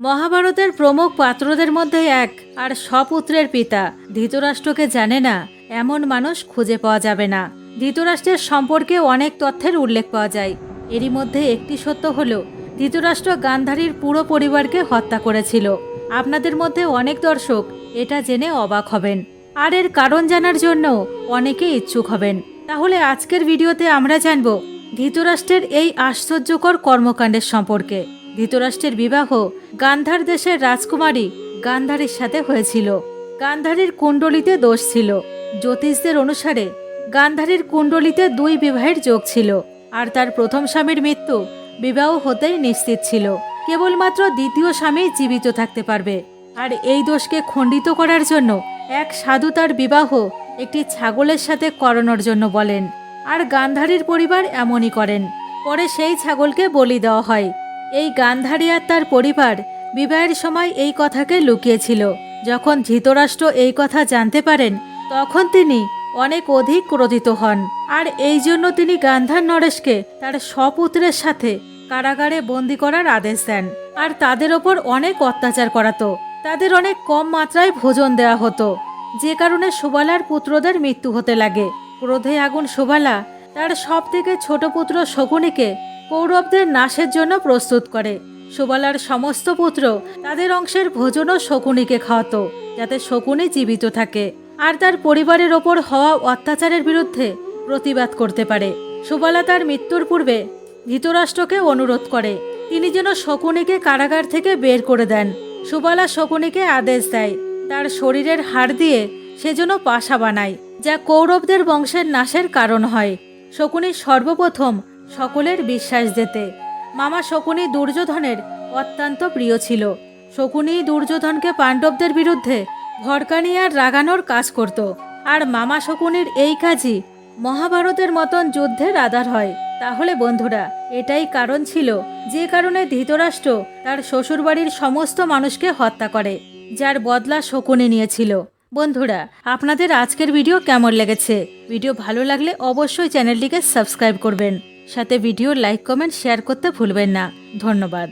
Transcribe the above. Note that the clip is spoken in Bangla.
মহাভারতের প্রমুখ পাত্রদের মধ্যে এক, আর সপুত্রের পিতা। ধৃতরাষ্ট্রকে জানে না, এমন মানুষ খুঁজে পাওয়া যাবে না। ধৃতরাষ্ট্রের সম্পর্কে অনেক তথ্যের উল্লেখ পাওয়া যায়। এরই মধ্যে একটি সত্য হল, ধৃতরাষ্ট্র গান্ধারীর পুরো পরিবারকে হত্যা করেছিল। আপনাদের মধ্যে অনেক দর্শক এটা জেনে অবাক হবেন। আর এর কারণ জানার জন্য অনেকে ইচ্ছুক হবেন। তাহলে আজকের ভিডিওতে আমরা জানব, ধৃতরাষ্ট্রের এই আশ্চর্যকর কর্মকাণ্ডের সম্পর্কে। ধৃতরাষ্ট্রের বিবাহ গান্ধার দেশের রাজকুমারী গান্ধারীর সাথে হয়েছিল। গান্ধারীর কুণ্ডলিতে দোষ ছিল। জ্যোতিষদের অনুসারে গান্ধারীর কুণ্ডলিতে দুই বিবাহের যোগ ছিল আর তার প্রথম স্বামীর মৃত্যু বিবাহ হতেই নিশ্চিত ছিল। কেবলমাত্র দ্বিতীয় স্বামী জীবিত থাকতে পারবে। আর এই দোষকে খণ্ডিত করার জন্য এক সাধু তার বিবাহ একটি ছাগলের সাথে করানোর জন্য বলেন। আর গান্ধারীর পরিবার এমনই করেন। পরে সেই ছাগলকে বলি দেওয়া হয়। এই গান্ধারী আর তার পরিবার বিবাহের সময় এই কথাকে লুকিয়েছিল। যখন ধৃতরাষ্ট্র এই কথা জানতে পারেন, তখন তিনি অনেক অধিক ক্রোধিত হন। আর এই জন্য তিনি গান্ধার নরেশকে তার সপুত্রের সাথে কারাগারে বন্দি করার আদেশ দেন। আর তাদের ওপর অনেক অত্যাচার করাতো। তাদের অনেক কম মাত্রায় ভোজন দেওয়া হতো। যে কারণে সুবালার পুত্রদের মৃত্যু হতে লাগে। ক্রোধে আগুন সুবালা তার সব থেকে ছোট পুত্র শকুনিকে কৌরবদের নাশের জন্য প্রস্তুত করে। সুবালার সমস্ত পুত্র তাদের অংশের ভোজনও শকুনিকে খাওয়াতো, যাতে শকুনি জীবিত থাকে। আর তার পরিবারের ওপর হওয়া অত্যাচারের বিরুদ্ধে প্রতিবাদ করতে পারে। সুবালা তার মৃত্যুর পূর্বে ধৃতরাষ্ট্রকে অনুরোধ করে, তিনি যেন শকুনিকে কারাগার থেকে বের করে দেন। সুবালা শকুনিকে আদেশ দেয়, তার শরীরের হাড় দিয়ে সে যেন পাশা বানায়, যা কৌরবদের বংশের নাশের কারণ হয়। শকুনি সর্বপ্রথম সকলের বিশ্বাস যেতে। মামা শকুনি দুর্যোধনের অত্যন্ত প্রিয় ছিল। শকুনি দুর্যোধনকে পাণ্ডবদের বিরুদ্ধে ভরকানি আর রাগানোর কাজ করত। আর মামা শকুনির এই কাজই মহাভারতের মতন যুদ্ধের আধার হয়। তাহলে বন্ধুরা, এটাই কারণ ছিল যে কারণে ধৃতরাষ্ট্র তার শ্বশুরবাড়ির সমস্ত মানুষকে হত্যা করে, যার বদলা শকুনি নিয়েছিল। বন্ধুরা, আপনাদের আজকের ভিডিও কেমন লেগেছে? ভিডিও ভালো লাগলে অবশ্যই চ্যানেলটিকে সাবস্ক্রাইব করবেন। সাথে ভিডিও লাইক কমেন্ট শেয়ার করতে ভুলবেন না। ধন্যবাদ।